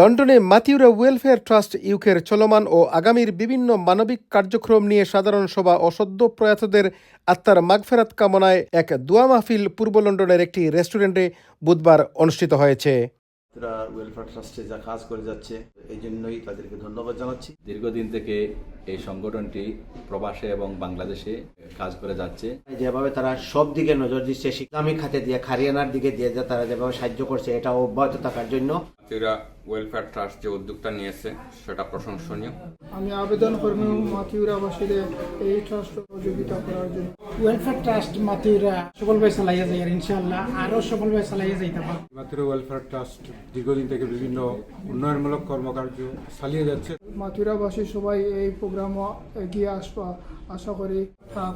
লন্ডনে মাতিউরা welfare trust ইউকের চলমান ও আগামীর বিভিন্ন মানবিক কার্যক্রম নিয়ে সাধারণ সভা অসদ্য সদ্য প্রয়াতদের আত্মার মাগফেরাত কামনায় এক দোয়া মাহফিল পূর্ব লন্ডনের একটি রেস্টুরেন্টে বুধবার অনুষ্ঠিত হয়েছে। তারা ওয়েলফেয়ার ট্রাস্টে যা কাজ করে যাচ্ছে এই জন্যই তাদেরকে ধন্যবাদ জানাচ্ছি। দীর্ঘদিন থেকে এই সংগঠনটি প্রবাসে এবং বাংলাদেশে কাজ করে যাচ্ছে। যেভাবে তারা সব দিকে নজর দিচ্ছে ইসলামিক খাতে দিয়ে খারিয়ানার দিকে দিয়ে যে তারা যেভাবে সাহায্য করছে এটা অব্যাহত থাকার জন্য। ওয়েলফেয়ার ট্রাস্ট যে উদ্যোগটা নিয়েছে সেটা প্রশংসনীয়। আমি আবেদন করব মাতিউরাবাসীরে এই ট্রাস্ট সহযোগিতা করার জন্য। ওয়েলফেয়ার ট্রাস্ট মাতিরা সফলভাবে চালাইয়া যায় আর ইনশাআল্লাহ আরও সফলভাবে চালাইয়া যাইতে পারে মাতৃ ওয়েলফেয়ার ট্রাস্ট দীর্ঘদিন থেকে বিভিন্ন উন্নয়নমূলক কর্মকার্য চালিয়ে যাচ্ছে। মাতিউরাবাসী সবাই এই প্রোগ্রাম এগিয়ে আসবা আশা করি।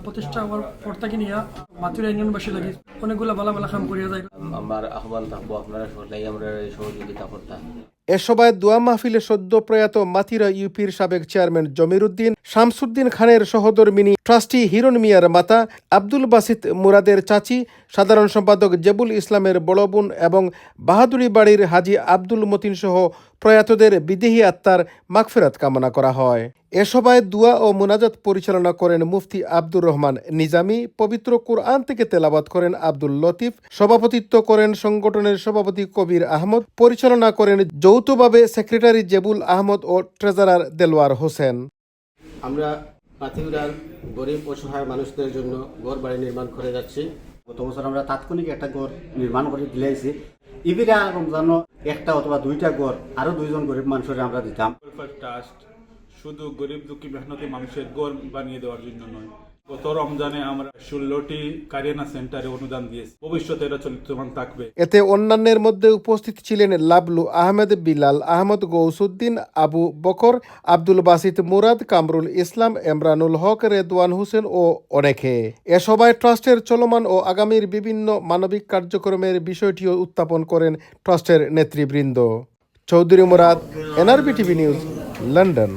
প্রতিষ্ঠা হওয়ার পর থেকে নিয়ে মাতুরা ইউনিয়নবাসী লাগে অনেকগুলো ভালো ভালো কাম করিয়া যায়। আমার আহ্বান থাকব আপনারা সবাই আমরা সহযোগিতা করতাম এ সভায় দোয়া মাহফিলে সদ্য প্রয়াত মাতিরা ইউপির সাবেক চেয়ারম্যান জমিরুদ্দিন শামসুদ্দিন খানের সহধর্মিনী ট্রাস্টি হিরণ মিয়ার মাতা আব্দুল বাসিত মুরাদের চাচি সাধারণ সম্পাদক জেবুল ইসলামের বড় বোন এবং বাহাদুরি বাড়ির হাজি আব্দুল মতিন সহ প্রয়াতদের বিদেহী আত্মার মাগফেরাত কামনা করা হয়। এ সভায় দুয়া ও মোনাজাত পরিচালনা করেন মুফতি আব্দুর রহমান নিজামী পবিত্র কুরআন থেকে তেলাবাত করেন আব্দুল লতিফ সভাপতিত্ব করেন সংগঠনের সভাপতি কবির আহমদ পরিচালনা করেন যৌথভাবে সেক্রেটারি জেবুল আহমদ ও ট্রেজারার দেলোয়ার হোসেন। আমরা পাথিউরার গরিব অসহায় মানুষদের জন্য ঘর বাড়ি নির্মাণ করে যাচ্ছি গত বছর আমরা তাৎক্ষণিক একটা ঘর নির্মাণ করে দিলাইছি। ইবিরা রমজানও একটা অথবা দুইটা গড়, আরও দুইজন গরিব মানুষের আমরা দিতাম। শুধু গরিব দুঃখী, মেহনতি মানুষের গড় বানিয়ে দেওয়ার জন্য নয় গত রমজানে আমরা ষোলোটি কারিয়ানা সেন্টারে অনুদান দিয়েছি। ভবিষ্যতে এটা থাকবে। এতে অন্যান্যের মধ্যে উপস্থিত ছিলেন লাবলু আহমেদ, বিলাল আহমদ, গৌসুদ্দিন, আবু বকর, আব্দুল বাসিত, মুরাদ, কামরুল ইসলাম এমরানুল হক, রেদওয়ান হোসেন ও অনেকে। এ সভায় ট্রাস্টের চলমান ও আগামীর বিভিন্ন মানবিক কার্যক্রমের বিষয়টিও উত্থাপন করেন ট্রাস্টের নেতৃবৃন্দ। Chowdhury Murad, NRB TV news, London.